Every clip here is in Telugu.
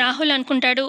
రాహుల్ అనుకుంటాడు.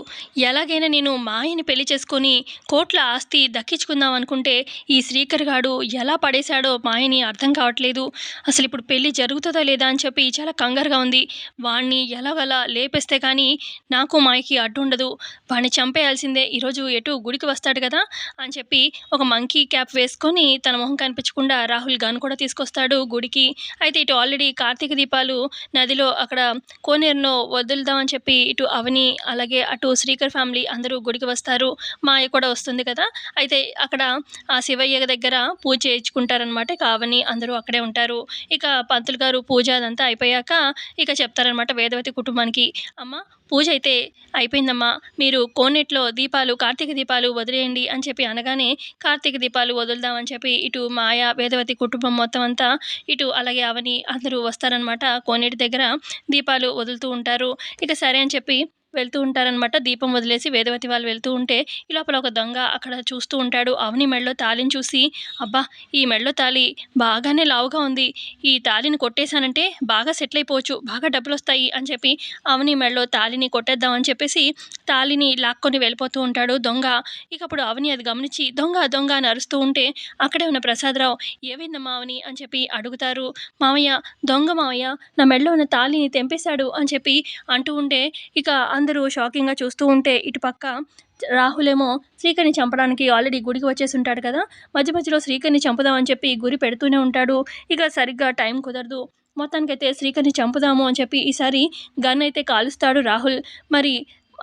ఎలాగైనా నేను మాయని పెళ్ళి చేసుకొని కోట్ల ఆస్తి దక్కించుకుందాం అనుకుంటే ఈ శ్రీకర్ గాడు ఎలా పడేశాడో మాయని అర్థం కావట్లేదు. అసలు ఇప్పుడు పెళ్ళి జరుగుతుందా లేదా అని చెప్పి చాలా కంగారుగా ఉంది. వాణ్ణి ఎలాగలా లేపేస్తే కానీ నాకు మాయకి అడ్డు ఉండదు వాణ్ణి చంపేయాల్సిందే. ఈరోజు ఎటు గుడికి వస్తాడు కదా అని చెప్పి ఒక మంకీ క్యాప్ వేసుకొని తన మొహం కనిపించకుండా రాహుల్ గన్ కూడా తీసుకొస్తాడు గుడికి. అయితే ఇటు ఆల్రెడీ కార్తీక దీపాలు నదిలో అక్కడ కోనేరులో వదులుదామని చెప్పి ఇటు అవని అలాగే అటు శ్రీకర్ ఫ్యామిలీ అందరూ గుడికి వస్తారు. మాయ కూడా వస్తుంది కదా. అయితే అక్కడ ఆ శివయ్య దగ్గర పూజ చేయించుకుంటారనమాట కావని అందరూ అక్కడే ఉంటారు. ఇక పంతులు గారు పూజ అదంతా అయిపోయాక ఇక చెప్తారనమాట వేదవతి కుటుంబానికి అమ్మ పూజ అయితే అయిపోయిందమ్మా. మీరు కోనేట్లో దీపాలు కార్తీక దీపాలు వదిలేయండి అని చెప్పి అనగానే కార్తీక దీపాలు వదులుదామని చెప్పి ఇటు మాయ వేదవతి కుటుంబం మొత్తం అంతా ఇటు అలాగే అవని అందరూ వస్తారనమాట కోనేటి దగ్గర దీపాలు వదులుతూ ఉంటారు. ఇక సరే అని చెప్పి వెళ్తూ ఉంటారనమాట దీపం వదిలేసి వేదవతి వాళ్ళు వెళ్తూ ఉంటే ఈ లోపల ఒక దొంగ అక్కడ చూస్తూ ఉంటాడు. అవని మెడలో తాళిని చూసి అబ్బా ఈ మెడలో తాళి బాగానే లావుగా ఉంది. ఈ తాళిని కొట్టేశానంటే బాగా సెటిల్ అయిపోవచ్చు. బాగా డబ్బులు వస్తాయి అని చెప్పి అవని మెడలో తాళిని కొట్టేద్దామని చెప్పేసి తాళిని లాక్కొని వెళ్ళిపోతూ ఉంటాడు దొంగ. ఇక అప్పుడు అవని అది గమనించి దొంగ దొంగ అని అరుస్తూ ఉంటే అక్కడే ఉన్న ప్రసాదరావు ఏమైందమ్మా అవని? అని చెప్పి అడుగుతారు. మామయ్య దొంగ మామయ్య నా మెడలో ఉన్న తాళిని తెంపేశాడు అని చెప్పి అంటూ ఉంటే ఇక అందరూ షాకింగ్గా చూస్తూ ఉంటే ఇటుపక్క రాహులేమో శ్రీకర్ని చంపడానికి ఆల్రెడీ గుడికి వచ్చేసి ఉంటాడు కదా. మధ్య మధ్యలో శ్రీకర్ని చంపుదామని చెప్పి గురి పెడుతూనే ఉంటాడు. ఇక సరిగ్గా టైం కుదరదు. మొత్తానికైతే శ్రీకర్ని చంపుదాము అని చెప్పి ఈసారి గన్ అయితే కాలుస్తాడు రాహుల్. మరి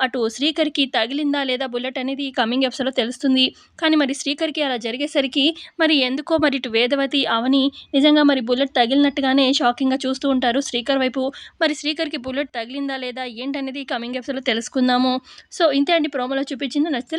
అటు శ్రీకర్కి తగిలిందా లేదా బుల్లెట్ అనేది కమింగ్ ఎపిసోడ్లో తెలుస్తుంది. కానీ మరి శ్రీకర్కి అలా జరిగేసరికి మరి ఎందుకో మరి ఇటు వేదవతి అవని నిజంగా మరి బుల్లెట్ తగిలినట్టుగానే షాకింగ్గా చూస్తూ ఉంటారు శ్రీకర్ వైపు. మరి శ్రీకర్కి బుల్లెట్ తగిలిందా లేదా ఏంటనేది కమింగ్ ఎపిసోడ్లో తెలుసుకుందాము. సో ఇంతే అండి. ప్రోమోలో చూపించింది. నచ్చితే